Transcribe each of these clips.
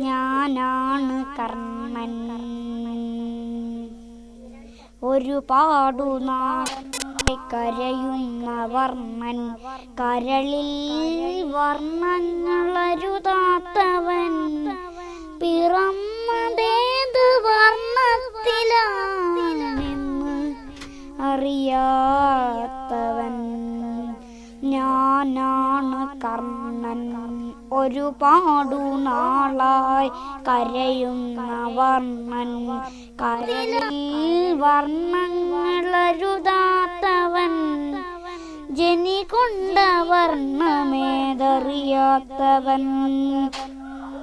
ഞാനാണ് കർമ്മൻ ഒരുപാടു നാളെ കരയുന്ന വർണൻ. കരളിൽ വർണങ്ങളരുതാത്തവൻ പിറന്നതേത് ഒരുപാടു നാളായി കരയുന്ന വർണൻ കരയിൽ വർണങ്ങളരുതാത്തവൻ. ജനി കൊണ്ട വർണമേതറിയാത്തവൻ.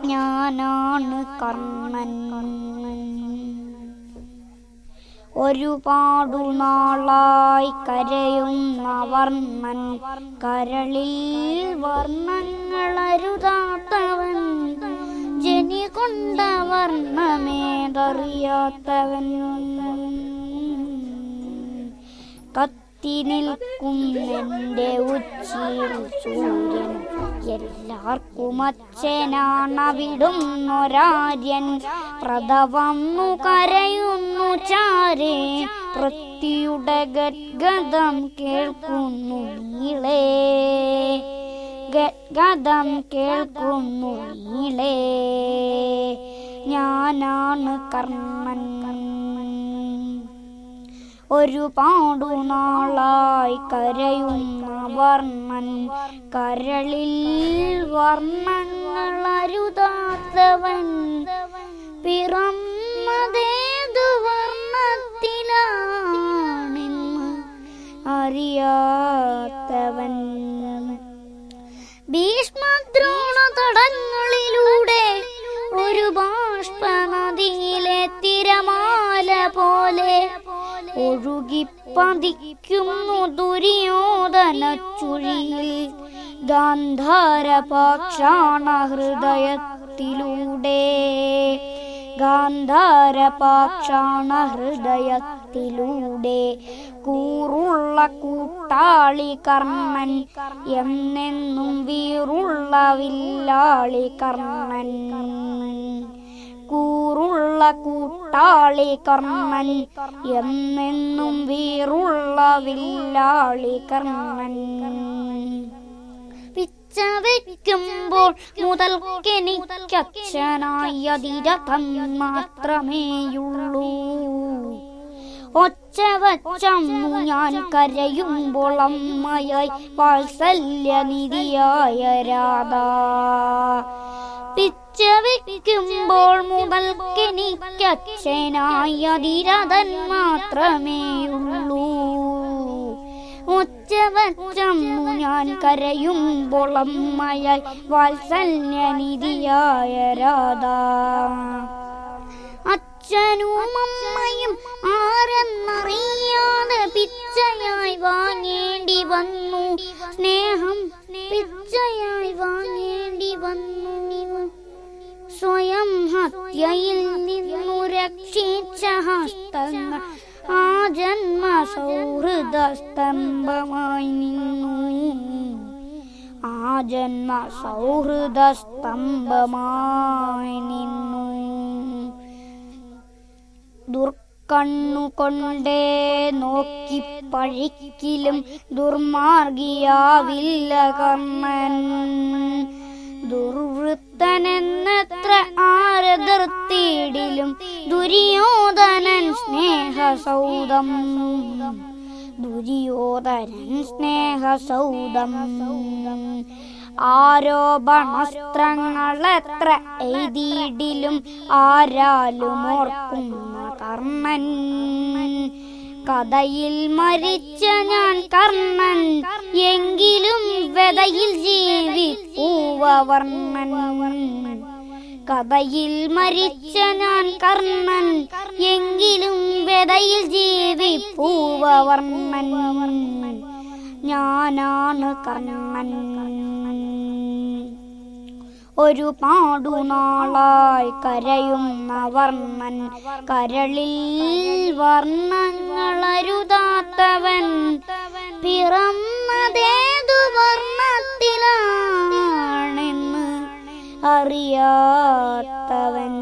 ഞാനാണ് ഒരു ഒരുപാടു നാളായി കരയുന്ന വർണൻ കരളിൽ വർണങ്ങളരുതാത്തവൻ കൊണ്ട വർണമേതറിയാത്തവൻ കത്തി എന്റെ ഉച്ചിയിൽ സൂര്യൻ. എല്ലാവർക്കും അച്ഛനാണവിടുന്നൊരാര്യൻ പ്രതവന്നു കരയുന്നു ചാരേ. പൃഥ്വിയുടെ ഗദ്ഗതം കേൾക്കുന്നു നീളേ. ഗദ്ഗതം കേൾക്കുന്നു നീളേ. ഞാനാണ് കർണൻ ഒരുപാടു നാളായി കരയുന്ന വർണൻ. കരളിൽ വർണങ്ങളരുതാത്തവൻ പിറന്നതേതു വർണത്തിലാണെന്ന് അറിയാത്തവൻ. ഭീഷ്മദ്രോണ തടങ്ങളിലൂടെ ഒരു ബാഷ്പ നദിയിലെ തിരമാല പോലെ ഒഴുകിപ്പതിക്കുന്നു ദുര്യോധന ചുഴിയിൽ. ഗാന്ധാര പാക്ഷാണ ഹൃദയത്തിലൂടെ. ഗാന്ധാര പാക്ഷാണ ഹൃദയത്തിലൂടെ കൂറുള്ള കൂട്ടാളി കർണൻ. എന്നെന്നും വീറുള്ള വില്ലാളി കർണൻ. കൂറുള്ള കൂട്ടാളി കർണൻ. എന്നെന്നും വീറുള്ള വില്ലാളി കർണൻ. പിച്ചവയ്ക്കുമ്പോൾ മുതൽക്കെനിക്കച്ഛനായ അതിരഥം മാത്രമേയുള്ളൂ. ഒച്ച വച്ചമ്മു ഞാൻ കരയുമ്പോൾ അമ്മയായി വാത്സല്യനിധിയായ രാധ. പിച്ച വയ്ക്കുമ്പോൾ മുതൽക്കെനിക്കച്ഛനായ അതിരഥൻ മാത്രമേയുള്ളൂ. ഒച്ച വച്ചമ്മു ഞാൻ കരയുമ്പോൾ അമ്മയായി വാത്സല്യനിധിയായ രാധ. അച്ഛനും അമ്മയും ഹത്യയിൽ നിന്നു രക്ഷിച്ച ഹസ്തങ്ങൾ. ആ ജന്മ സൗഹൃദ സ്തംഭമായി നിന്നു. ആ ജന്മ സൗഹൃദ സ്തംഭമായി നിന്നു ദുർക്കണ്ണുകൊണ്ടേ നോക്കി പഴിക്കിലും ദുർമാർഗിയാവില്ല കർണൻ ദുര്യോധനൻ സ്നേഹസൗദം. ദുര്യോധനൻ സ്നേഹസൗദം. ആരോപണസ്ത്രങ്ങളെത്ര എഴുതിയിടിലും ആരാലും ഓർക്കുന്ന കർണൻ. കഥയിൽ മരിച്ച ഞാൻ കർണൻ എങ്കിലും വെതയിൽ ജീവിപ്പൂവർണൻ കഥയിൽ മരിച്ച ഞാൻ കർണൻ. എങ്കിലും വെതയിൽ ജീവിപ്പൂവർണൻ ഞാനാണ് കർണൻ. ഒരു പാടുനാളായി കരയുന്ന വർണൻ കരളിൽ വർണങ്ങളരുതാത്തവൻ. പിറന്നതേതു വർണത്തിലാണെന്ന് അറിയാത്തവൻ